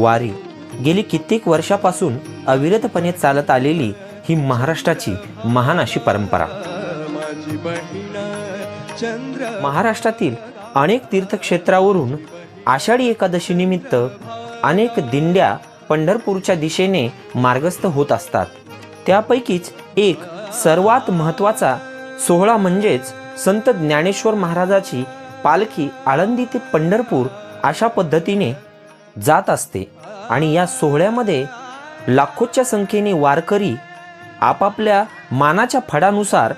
वारी. गेली कित्येक वर्षापासून अविरतपणे चालत आलेली ही महाराष्ट्राची महान अशी परंपरा. महाराष्ट्रातील अनेक तीर्थक्षेत्रावरून आषाढी एकादशी निमित्त अनेक दिंड्या पंढरपूरच्या दिशेने मार्गस्थ होत असतात. त्यापैकीच एक सर्वात महत्त्वाचा सोहळा म्हणजेच संत ज्ञानेश्वर महाराजाची पालखी आळंदी ते पंढरपूर अशा पद्धतीने जात असते आणि या सोहळ्यामध्ये लाखोच्या संख्येने वारकरी आपापल्या मानाच्या फडानुसार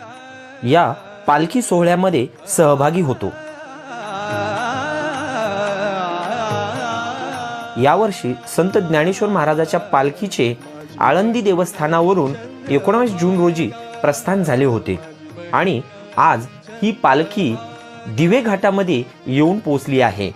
या पालखी सोहळ्यामध्ये सहभागी होतो. यावर्षी संत ज्ञानेश्वर महाराजाच्या पालखीचे आळंदी देवस्थानावरून एकोणावीस जून रोजी प्रस्थान झाले होते आणि आज ही पालखी दिवे घाटामध्ये येऊन पोचली आहे.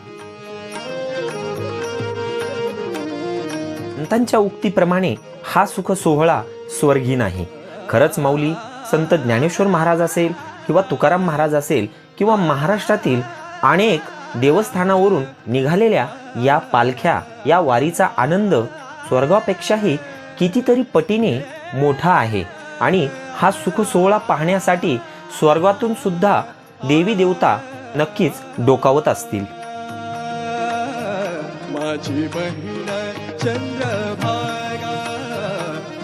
संतांच्या उक्तीप्रमाणे हा सुख सोहळा स्वर्गीय नाही. खरंच माऊली संत ज्ञानेश्वर महाराज असेल किंवा तुकाराम महाराज असेल किंवा महाराष्ट्रातील अनेक देवस्थानावरून निघालेल्या या पालख्या या वारीचा आनंद स्वर्गापेक्षाही कितीतरी पटीने मोठा आहे आणि हा सुख सोहळा पाहण्यासाठी स्वर्गातून सुद्धा देवी देवता नक्कीच डोकावत असतील. माझी बहीण चंद्रभागा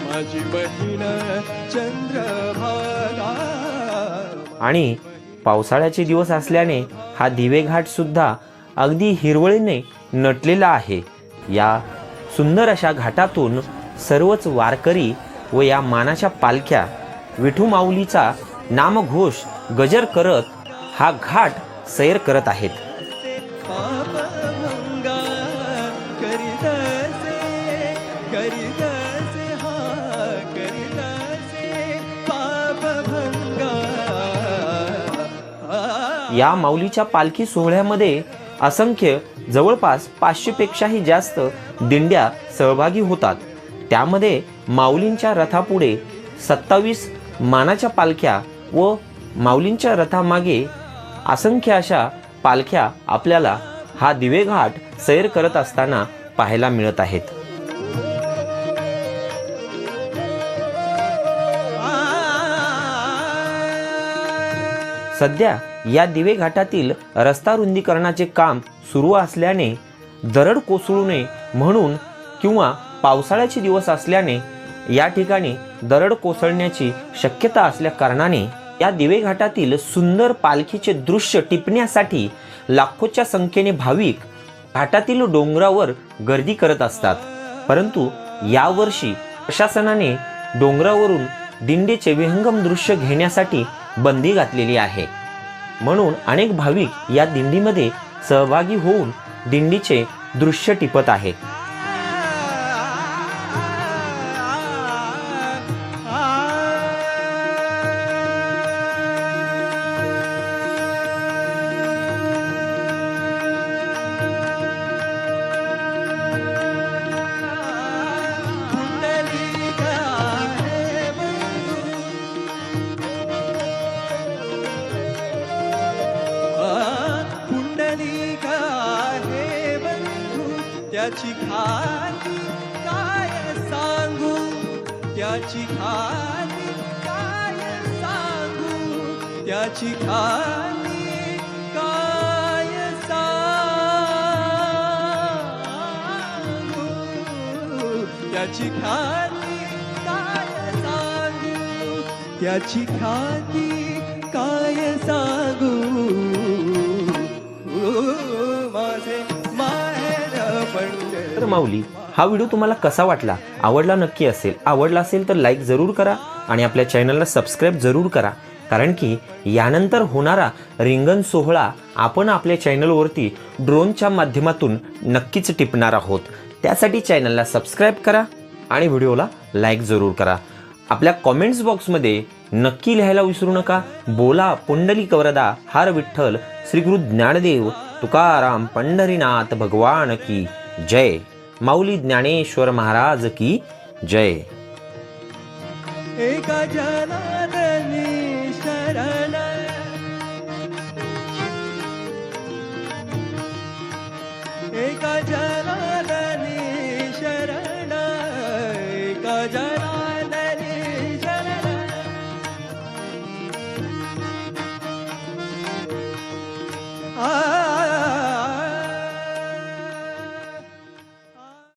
माझी बहीण चंद्रभागा. आणि पावसाळ्याचे दिवस असल्याने हा दिवेघाट सुद्धा अगदी हिरवळीने नटलेला आहे. या सुंदर अशा घाटातून सर्वच वारकरी व या मानाच्या पालख्या विठू माऊलीचा नामघोष गजर करत हा घाट सैर करत आहेत. या माऊलीच्या पालखी सोहळ्यामध्ये असंख्य जवळपास पाचशेपेक्षाही जास्त दिंड्या सहभागी होतात. त्यामध्ये माऊलींच्या रथापुढे सत्तावीस मानाच्या पालख्या व माऊलींच्या रथामागे असंख्य अशा पालख्या आपल्याला हा दिवेघाट सैर करत असताना पाहायला मिळत आहेत. सध्या या दिवे घाटातील रस्ता रुंदीकरणाचे काम सुरू असल्याने दरड कोसळू नये म्हणून किंवा पावसाळ्याचे दिवस असल्याने या ठिकाणी दरड कोसळण्याची शक्यता असल्या कारणाने या दिवे घाटातील सुंदर पालखीचे दृश्य टिपण्यासाठी लाखोच्या संख्येने भाविक घाटातील डोंगरावर गर्दी करत असतात. परंतु यावर्षी प्रशासनाने डोंगरावरून दिंडीचे विहंगम दृश्य घेण्यासाठी बंदी घातलेली आहे. म्हणून अनेक भाविक या दिंडीमध्ये सहभागी होऊन दिंडीचे दृश्य टिपत आहेत. त्याची खाली काय सांगू? त्याची खाली काय सांगू? त्याची खाली काय सांगू? त्याची खाती काय सांगू? त्याची खाती काय सांगू? माऊली हा व्हिडिओ तुम्हाला कसा वाटला? आवडला नक्की असेल. आवडला असेल तर लाईक जरूर करा आणि आपल्या चॅनलला सबस्क्राईब जरूर करा. कारण की यानंतर होणारा रिंगण सोहळा आपण आपल्या चॅनलवरती ड्रोनच्या माध्यमातून नक्कीच टिपणार आहोत. त्यासाठी चॅनलला सबस्क्राईब करा आणि व्हिडिओला लाईक जरूर करा. आपल्या कॉमेंट्स बॉक्समध्ये नक्की लिहायला विसरू नका. बोला पुंडली कवरदा हार विठ्ठल श्री गुरु ज्ञानदेव तुकाराम पंढरीनाथ भगवान की जय. माऊली ज्ञानेश्वर महाराज की जय। एका शरण